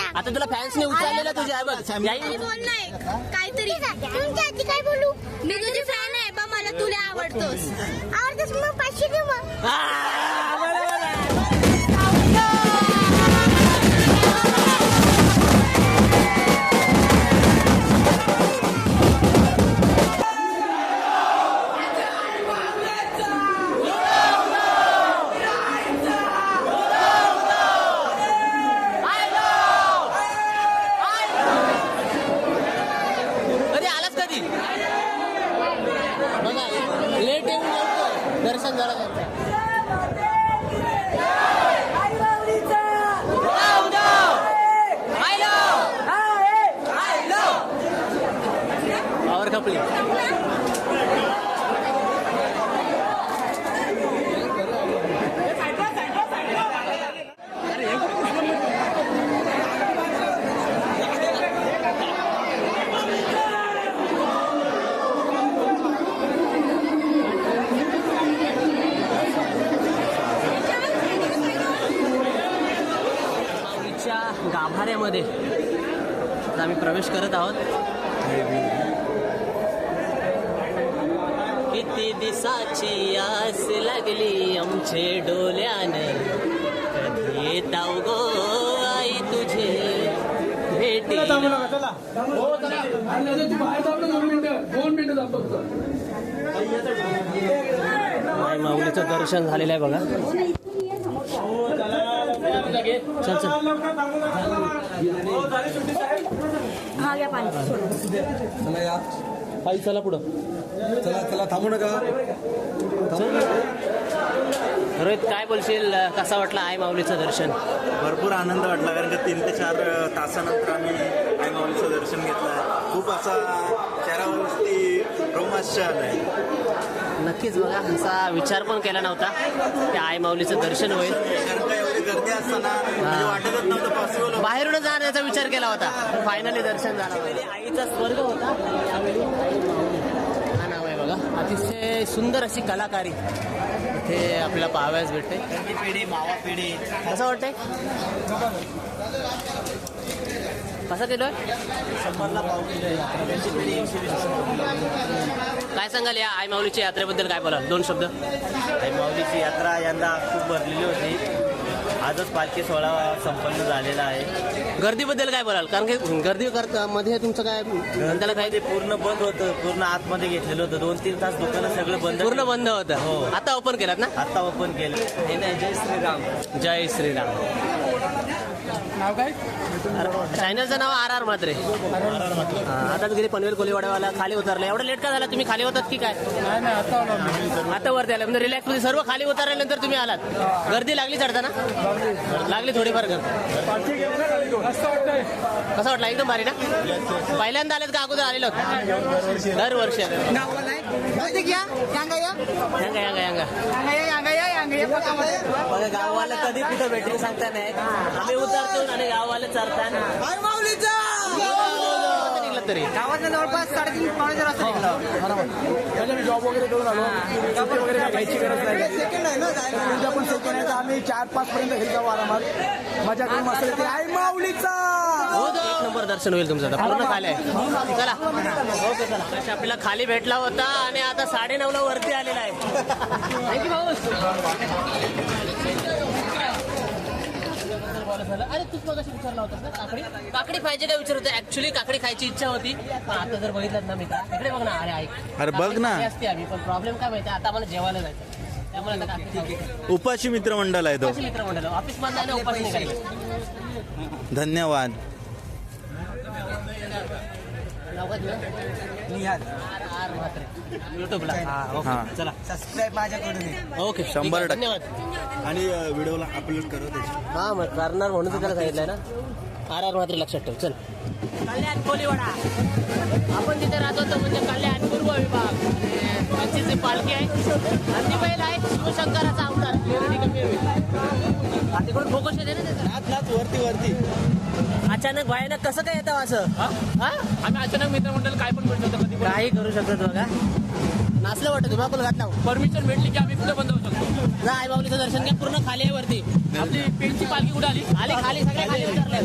ना आता तुला फॅन्सने उचललेलं तुझी आहे बघ. याई- बोल नाही? काहीतरी. तुमच्या आधी काय बोलू? मी तुझी फॅन आहे बा मला तुला आवडतोस. आवडतोस मग पाचशे देऊ मग. आ, आता आम्ही प्रवेश करत आहोत. किती दिसाची आस लागली आमचे डोल्यानं कधी येताव गो आई तुझे. भेटी माय माऊलीचं दर्शन झालेलं आहे बघा. चल चल. पायी चला पुढं. चला चला थांबू नका. रोहित काय बोलशील? कसा वाटला आई माऊलीचं दर्शन? भरपूर आनंद वाटला कारण का तीन ते चार तासानंतर आम्ही आई माऊलीचं दर्शन घेतलं खूप असा चेहऱ्यावरती रोमांच आलाय नक्कीच बघा असा विचार पण केला नव्हता की आई माऊलीचं दर्शन होईल. गर्दी असताना म्हणजे वाटतच नव्हतं पॉसिबल बाहेरूनच जाण्याचा विचार केला होता. फायनली दर्शन झालं. आईचा स्वर्ग होता. यावेळी आई माऊली हा नाव आहे बघा. अतिशय सुंदर अशी कलाकारी इथे आपल्याला पाहावयास भेटते. पिढी मावा पिढी. कसं वाटतंय? कसं शंभरला पाव किलो वीस काय सांगाल या आई माऊलीच्या यात्रेबद्दल? काय बोला दोन शब्द. आई माऊलीची यात्रा यंदा खूप भरलेली होती. आजच पालखी सोहळा संपन्न झालेला आहे. गर्दीबद्दल काय बोलाल? कारण की गर्दी करता मध्ये तुमचं काय त्याला काय? ते पूर्ण बंद होतं पूर्ण आतमध्ये घेतलेलं होतं. दोन तीन तास दुकानं सगळं बंद पूर्ण बंद होतं. हो. आता ओपन केलात ना? आता ओपन केलं. हे नाही जय श्रीराम. जय श्रीराम. नाव काय? चॅनलचं नाव आर आर मात्रे. आताच गेले पनवेल कोलीवाड्यावाला खाली उतरला. एवढं लेट का झाला? तुम्ही खाली होतात की काय? नाही नाही आता आलो आम्ही. आता वरती आला. म्हणजे रिलॅक्समध्ये सर्व खाली उतरल्यानंतर तुम्ही आलात. गर्दी लागली चढताना? लागली. थोडीफार गर्दी. मस्त वाटतंय. कसं वाटलं? एकदम भारी ना? पहिल्यांदा आलेत का अगोदर आलेलो? दरवर्षी आले यांगा यांगा यांगा बघा गाववाला कधी कुठं भेटेल सांगता नाही. आम्ही उतरतो आणि गाववाले निघलं तरी पहिले मी जॉब वगैरे करून आलो सुट्टी वगैरे काय घ्यायची गरज नाही सेकंड आहे ना उद्या पण सेकंड आहे तर आम्ही चार पाच पर्यंत घरी जाऊ आरामात. मजा करून मस्त आई माऊलीचा! एक नंबर दर्शन होईल तुमचं. आता पूर्ण खाली आहे. चला. ओके चला. आपल्याला खाली भेटला होता आणि आता साडे नऊ ला वरती आलेला आहे. भाऊ. अरे तूच मगाशी विचारला होता काकडी? काकडी पाहिजे काय विचार होतं? ऍक्च्युली काकडी खायची इच्छा होती. पण आता जर बघितलं ना मी इकडे बघ ना अरे ऐक. अरे बघ ना. काकडी असते आम्ही पण प्रॉब्लेम काय माहिती आता आम्हाला जेवायला जायचं त्यामुळे आता काकडी खाऊ. उपाशी मित्रमंडळ आहे तो. उपाशी मित्र मंडळ. ऑफिस मधला उपाशी निघाले. धन्यवाद. युट्यूबला हा. चला. सबस्क्राईब माझ्याकडून ओके. शंभर टक्के. धन्यवाद. आणि व्हिडिओला अपलोड करत हा मग करणार म्हणून तर त्याला सांगितलंय ना. आर आर म्हात्रे लक्षात ठेव. चल. कल्याण कोलीवाडा. आपण तिथे राहत होतो म्हणजे कल्याण पूर्व विभाग. त्यांची जी पालखी आहे. नंदीबैल आहे शिवशंकराचा अवतार. क्लिअरिटी कमी होईल. तिकडून फोकस येते ना वरती वरती. अचानक भयानक कसं काय येतं असं? हा? आम्ही अचानक मित्रमंडळ काय पण करू शकतो कधी काही करू शकत बघा नाचलं वाटतं तुम्हाला कोलगात घातला? परमिशन भेटली की आम्ही कुठे बंद होऊ शकतो. जा आई बाबलीचं दर्शन घ्या पूर्ण खाली आहे वरती. आपली पेनची पालखी कुठे आली? खाली खाली सगळे खाली उतरले.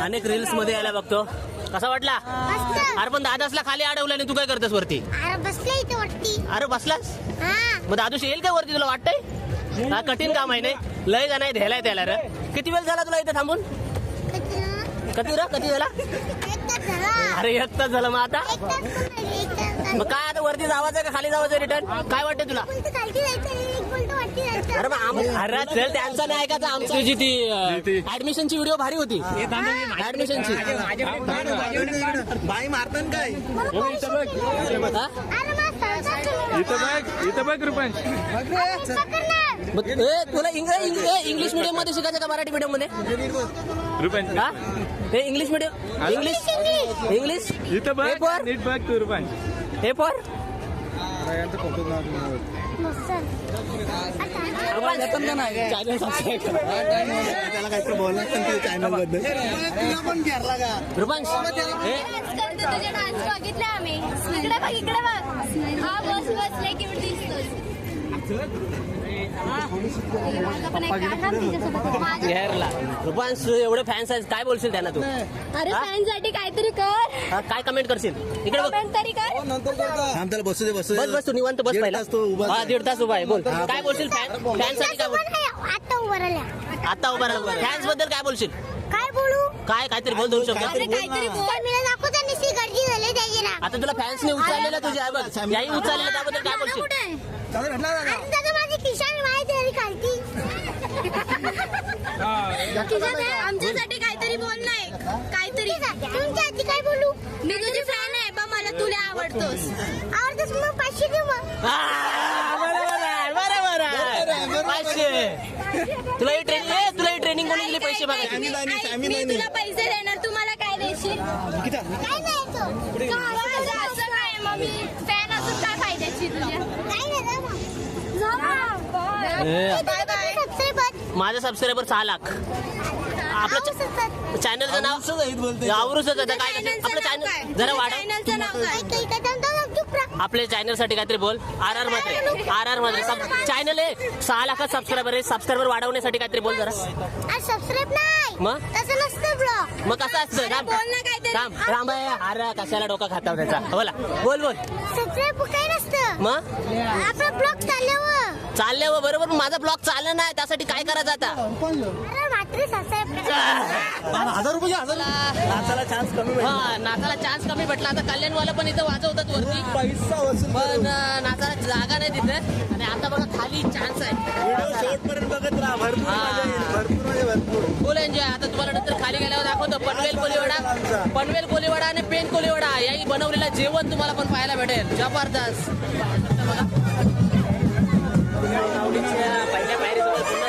अनेक रील्समध्ये यायला बघतो. कसा वाटला? अरे पण दादासला खाली अडवलं आणि तू काय करतेस वरती? अरे अरे बसलास? मग दादूश येईल का वरती तुला वाटतंय? हा कठीण काम आहे नाही? लय का नाही द्यायला त्याला रे. किती वेळ झाला तुला इथे थांबून? किती किती रा? कधी झाला? अरे एक तास झालं मग आता. मग काय आता वरती जावायचं का खाली जावायचं रिटर्न काय वाटतं तुला? अरे अरे चल त्यांचा नाही ऐकायचं आमची. तुझी ती ऍडमिशनची व्हिडिओ भारी होती. ऍडमिशनची बाई मारतान काय? इथं बघ इथं बघ रुपये पकडणार. मग ए, तुला इंग्लिश इंग्लिश मिडियममध्ये शिकायचं का मराठी मिडियममध्ये रुपये हा? हे इंग्लिश मिडियम इंग्लिश इंग्लिश? इथं बघ हे for? नीट बघ तू हे फॉर चॅनल सबस्क्राईब कर त्याला काहीतरी बोलणार चॅनलबद्दल रुपांश हे तुझे डान्स बघितले आम्ही. इकडे बघ इकडे बघ. हा बस बसले की दिसतोस माझा पण एक काढला ना तिच्यासोबत. माझ्या- बिहारला रुपांश एवढे फॅन्स आहेत काय बोलशील त्यांना तू? अरे हा? फॅनसाठी काहीतरी कर. हा, काय कमेंट करशील? इकडे बघ. कमेंट तरी कर. थांब त्याला बसू दे बसू दे. बस बस तू निवांत बस दीड पहिला. तास तो उभा हा. दीड तास उभा आहे. बोल. काय बोलशील फॅन फॅनसाठी काय बोल? आता उभं राहिल्या. आता उभा राहा फॅन्सबद्दल काय बोलशील? काय बोलू? काय काहीतरी बोल दोन शब्द. अरे काहीतरी बोल मी दाखव त्यांनी सी गर्दी झाली त्याची ना आता तुला फॅन्सने उचललेला तुझी आहे बघ. याही उचललेला त्याबद्दल काय बोलशील? आणि दादा माझी खिशाने माहिती आहे खालती. खिशात आहे, आमच्यासाठी काहीतरी बोल नाही काहीतरी. तुमच्या आधी काय बोलू? मी तुझी फॅन आहे बा मला तुला आवडतोस. आवडतोस मग पाचशे देऊ मग. आ, बरोबर आहे बरोबर आहे. पाचशे. तुला ही ट्रेनिंग तुला ही ट्रेनिंग कोणी दिली? पैसे बघा आम्ही नाही, ऐक, आम्ही मी नाही. तुला पैसे देणार तू मला काय देशील काय नाही तो. काय असं काय मग मी फॅन असून काय फायद्याची तुझ्या काय नाही जा मग. जा मग. ए. बाय बाय सबस्क्राईबर माझे सबस्क्रायबर सहा लाख. आपलं चॅनलचं नाव आवरूच काय? आपलं चॅनल जरा वाढव. आपल्या चॅनलसाठी काहीतरी बोल. आर आरमध्ये. आर आरमध्ये चॅनल आहे. सहा लाख सबस्क्रायबर आहे. सबस्क्रायबर वाढवण्यासाठी काहीतरी बोल जरा. आज सबस्क्राईब नाही. मग? तसं नसतं ब्लॉग मग कसं असतं? राम बोल ना काहीतरी. राम राम आहे अरे कशाला डोका खाता त्याचा? बोला. बोल बोल. सबस्क्राईब काही नसतं. मग? आपलं ब्लॉग चालल्यावर चाललंय हो, बरोबर माझा ब्लॉग चाललं नाही त्यासाठी काय करायचं आता? हजार रुपये नाचाला चान्स कमी भेटला. हा नाचाला चान्स कमी भेटला. आता कल्याणवाला पण इथं वाजवतात वरती. पैसा वसूल पण अं, नाचाला जागा नाही तिथे. आणि आता बघा खाली चान्स आहे. व्हिडिओ शेवटपर्यंत बघत राहा. भरपूर हा. मजा येईल. भरपूर म्हणजे भरपूर. फुल एन्जॉय आता तुम्हाला नंतर खाली गेल्यावर दाखवतो. पनवेल कोलीवडा. पनवेल कोलीवडा आणि पेन कोलीवडा. याही बनवलेला जेवण तुम्हाला पण पाहायला भेटेल. जबरदस्त. आवडीच्या पहिल्या पायरीजवळ पुन्हा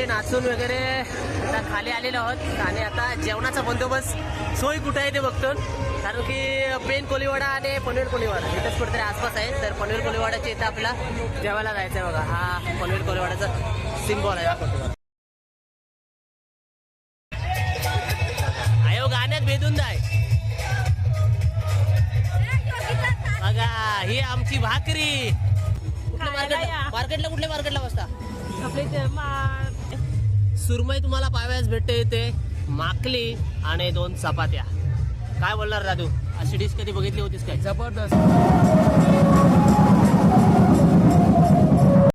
मंडळी नाचून वगैरे आता खाली आलेलो आहोत. आणि आता जेवणाचा बंदोबस्त. सोय कुठे आहे ते बघतो कारण की पेन कोलीवाडा आणि पनवेल कोलीवाडा. इथंच कुठेतरी आसपास आहे. तर पनवेल कोलीवाड्याच्या इथं आपल्याला जेवायला जायचं आहे बघा. हा पनवेल कोलीवाड्याचा सिम्बॉल आहे. आयो गाण्यात भेदून जाय. बघा ही आमची भाकरी. कुठल्या मार्केटला मार्केटला कुठल्या मार्केटला बसता? सुरमई तुम्हाला पाव्यास भेटते इथे. माकली आणि दोन चपात्या. काय बोलणार दादू अशी डिश कधी बघितली होतीस काय? जबरदस्त.